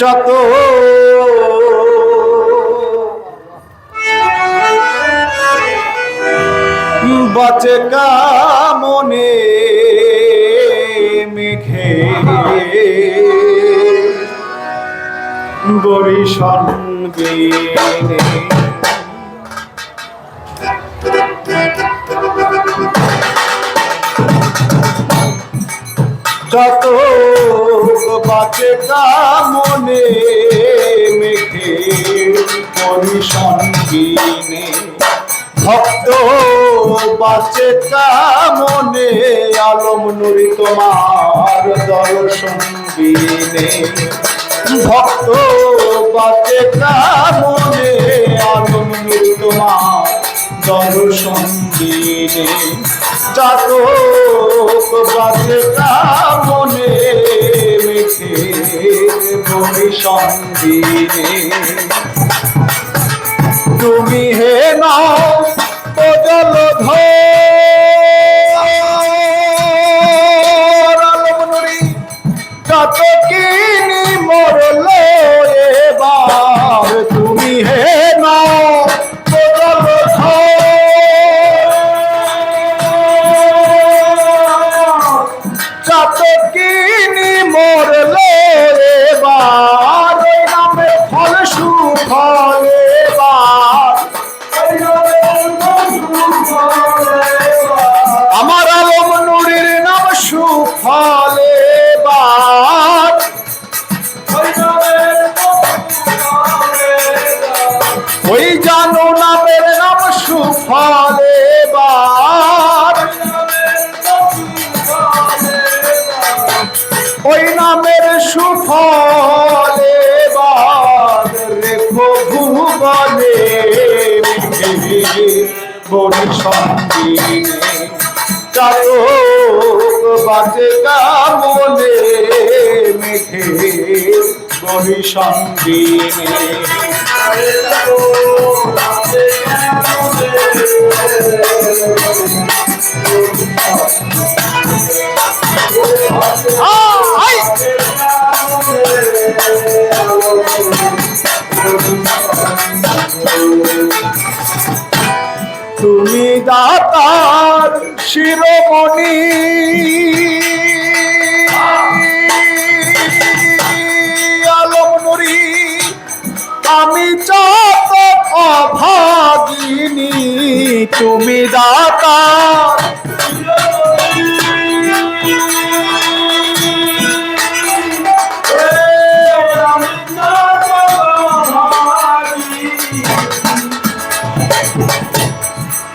যত বাঁচে কামনে মেঘে। বরিশন বিনে যত বাঁচে কামনে মেঘে পরিশন বিনে ভক্ত বাঁচে কামনে আলম নুরি তোমার দর্শন বিনে ভক্ত বাঁচে কামনে আলম নুরি তোমার দর্শন দিনে চাতক বাজে কামনে মেখে ভবিষণ দিনে তুমি হে নাও ওই নামের সুফলে রেখো ভুবনে বড়ি সন্দিনে চারক বাজে কামনে মেঘে। বড়ি সন্দিনে আই তুমি দাতার শিরোমণি। আলম আমি চাপ অভাগিনী। তুমি দাতা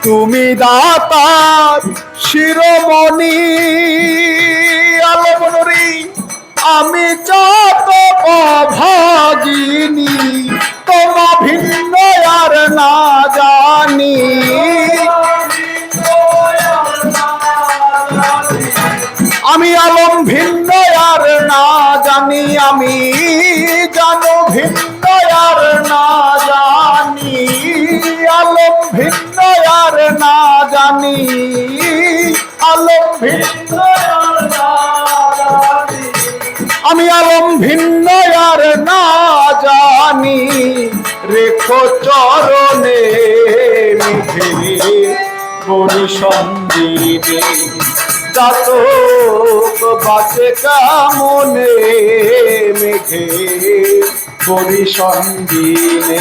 তুমি দাতার শিরোমণি আলমনুরি আমি যত অভাগিনী, তোমা ভিন্ন আর না জানি। আমি আলম ভিন্ন আর না জানি, আমি জানো ভিন্ন আর না জানি আলম ভিন্ন। আমি আলম ভিন্ন আর না জানি রেখো চরণে সন্দীপে চাতক বাঁচে কামনে মেঘে বড়ি সন্দীপে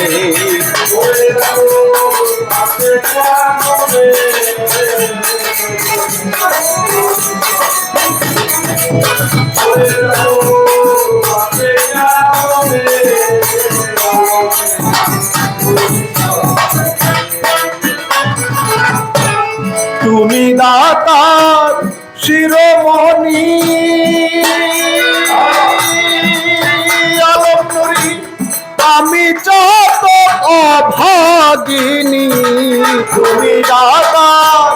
তুমি অভাগিনী তুমি দাতার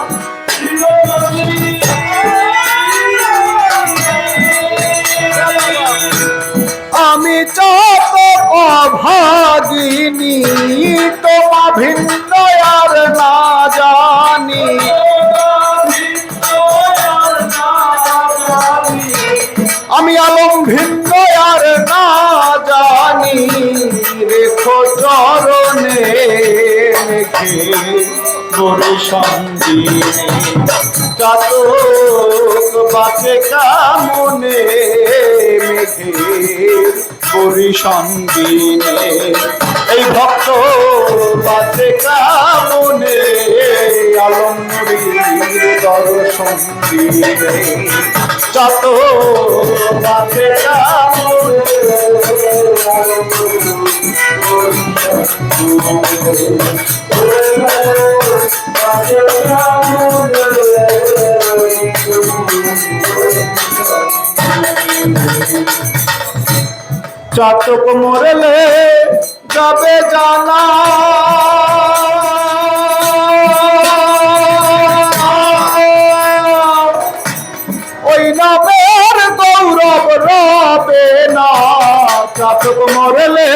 আমি যত অভাগিনী তোমা ভিন্ন আর না জানি। আমি আলম মেঘে বড় সঙ্গিনে চাতক বাঁচে কামনে মেঘে বরি সঙ্গিনে দিনে চাতক বাঁচে চাতক মরলে যাবে জানা চাতক মরলে।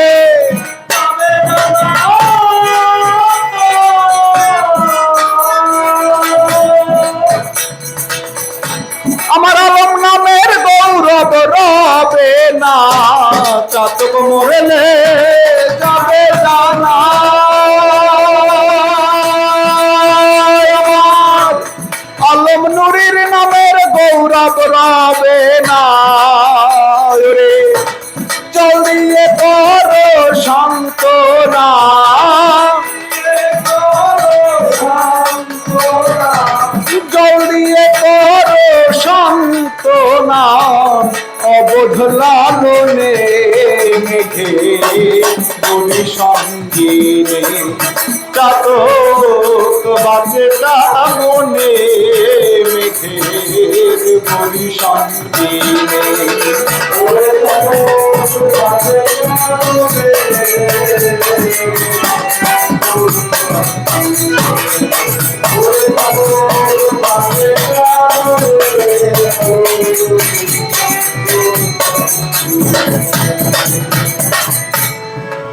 আমার আলম নামের গৌরব রবে না, চাতক মরেলে যাবে জানা। আলম নুরির নামের গৌরব রবে না। জল দিয়ে করো শান্ত না জল দিয়ে করো সান্ত্বনা অবোধ লালনে মেঘে বলি সঙ্গিনে চাতক বাজে মনে মেঘের বলি বাজে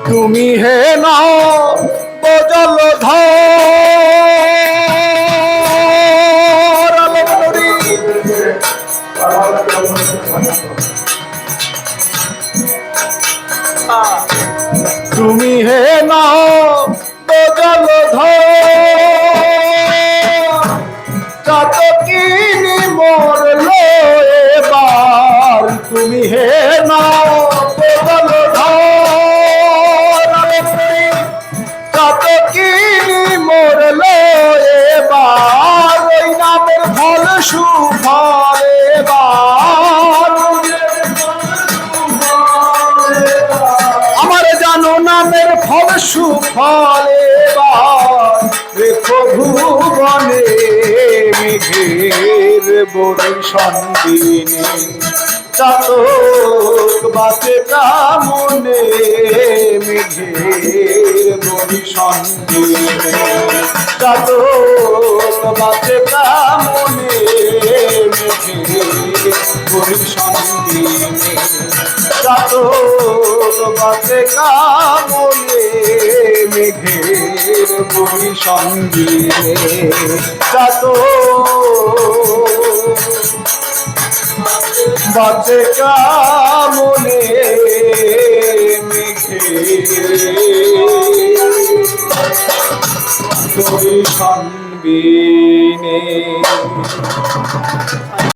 তুমি হে না বজল ধর। তুমি হে না চাতকিনি মরল এবার, তুমি হে না মরল এবার, ওই নামের ফল সুফল ফল সুফল এবার রেখো ভুবনে মেঘের বড়ি সন্দিনে চাতক বাতে কামনে মেঘের বড়ি সন্দিনে চাতক বাতে কামনে মেঘের বড়ি সন্দিনে চাতক বাতে কামনে মেঘের বড়ি সঙ্গিনে চাতক বাজে কামনে মেঘে তোরি সন্বিনে